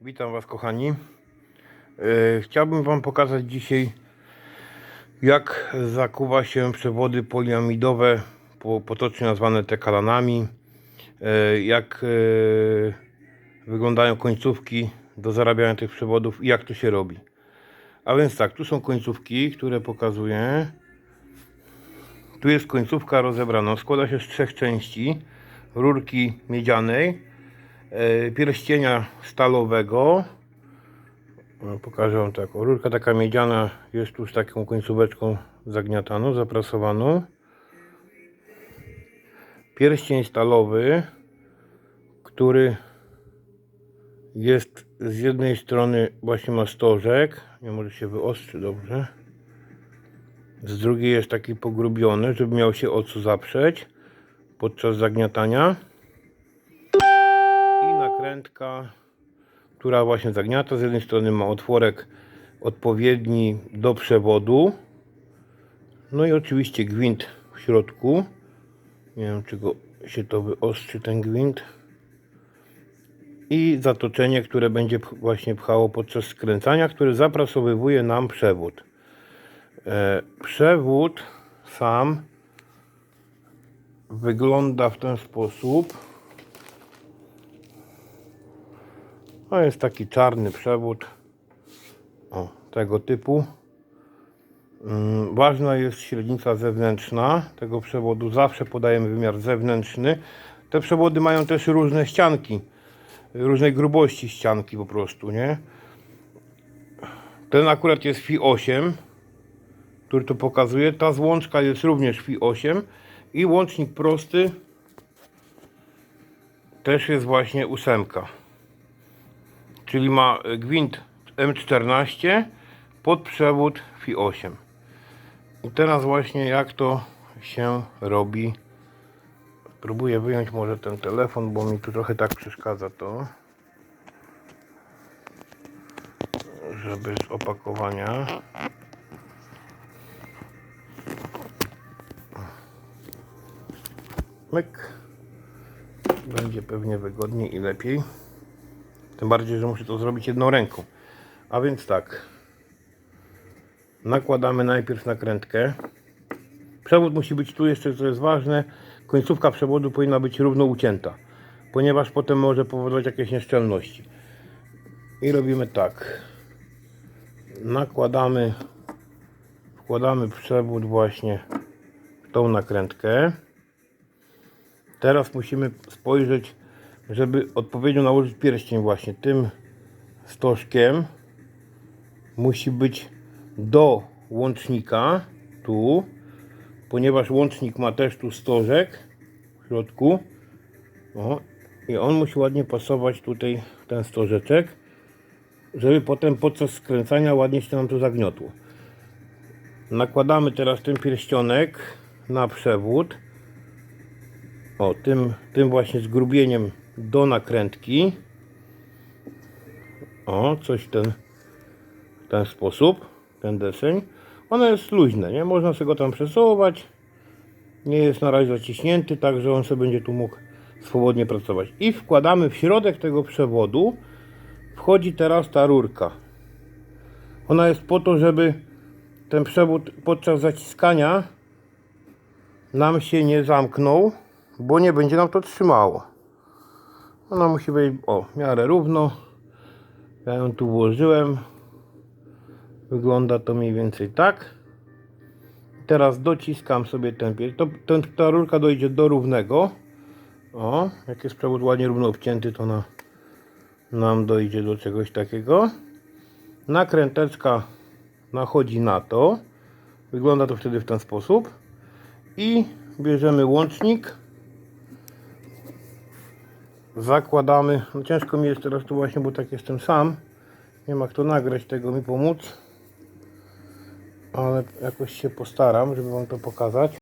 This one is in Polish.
Witam Was kochani. E, Chciałbym Wam pokazać dzisiaj jak zakuwa się przewody poliamidowe, po- potocznie nazwane tekalanami, e, jak e, wyglądają końcówki do zarabiania tych przewodów i jak to się robi. A więc tak, tu są końcówki, które pokazuję. Tu jest końcówka rozebrana. Składa się z trzech części. Rurki miedzianej, pierścienia stalowego. O, Pokażę Wam taką. Rurka taka miedziana jest tu z taką końcóweczką zagniataną, zaprasowaną. Pierścień stalowy, który jest z jednej strony właśnie ma stożek, nie może się wyostrzy dobrze. Z drugiej jest taki pogrubiony, żeby miał się o co zaprzeć podczas zagniatania. Nakrętka, która właśnie zagniata. Z jednej strony ma otworek odpowiedni do przewodu. No i oczywiście gwint w środku. Nie wiem, czy go się to wyostrzy ten gwint. I zatoczenie, które będzie właśnie pchało podczas skręcania, które zaprasowywuje nam przewód. E, przewód sam wygląda w ten sposób. To jest taki czarny przewód o, tego typu. Mm, Ważna jest średnica zewnętrzna tego przewodu. Zawsze podajemy wymiar zewnętrzny. Te przewody mają też różne ścianki, różnej grubości ścianki po prostu, nie? Ten akurat jest FI 8, który to pokazuje. Ta złączka jest również FI 8 i łącznik prosty też jest właśnie ósemka. Czyli ma gwint M14 pod przewód FI 8. I teraz właśnie jak to się robi. Próbuję wyjąć może ten telefon, bo mi tu trochę tak przeszkadza to. Żeby z opakowania. Myk. Będzie pewnie wygodniej i lepiej. Tym bardziej, że muszę to zrobić jedną ręką. A więc tak. Nakładamy najpierw nakrętkę. Przewód musi być tu jeszcze, co jest ważne. Końcówka przewodu powinna być równo ucięta, ponieważ potem może powodować jakieś nieszczelności. I robimy tak. Nakładamy, wkładamy przewód właśnie w tą nakrętkę. Teraz musimy spojrzeć, żeby odpowiednio nałożyć pierścień właśnie tym stożkiem. Musi być do łącznika, tu, ponieważ łącznik ma też tu stożek w środku. O, I on musi ładnie pasować tutaj ten stożeczek, żeby potem podczas skręcania ładnie się nam to zagniotło. Nakładamy teraz ten pierścionek na przewód. O, tym, tym właśnie zgrubieniem do nakrętki. O, coś w ten, w ten sposób, ten deseń. Ono jest luźne, nie? Można sobie go tam przesuwać. Nie jest na razie zaciśnięty, także on sobie będzie tu mógł swobodnie pracować. I wkładamy w środek tego przewodu. Wchodzi teraz ta rurka. Ona jest po to, żeby ten przewód podczas zaciskania nam się nie zamknął, bo nie będzie nam to trzymało. Ona musi być o, miarę równo. Ja ją tu włożyłem. Wygląda to mniej więcej tak. Teraz dociskam sobie ten. To, ten, ta rurka dojdzie do równego. O, jak jest przewód ładnie równo obcięty, to na, nam dojdzie do czegoś takiego. Nakręteczka nachodzi na to. Wygląda to wtedy w ten sposób. I bierzemy łącznik. Zakładamy. No ciężko mi jest teraz tu właśnie, bo tak jestem sam. Nie ma kto nagrać tego mi pomóc. Ale jakoś się postaram, żeby wam to pokazać.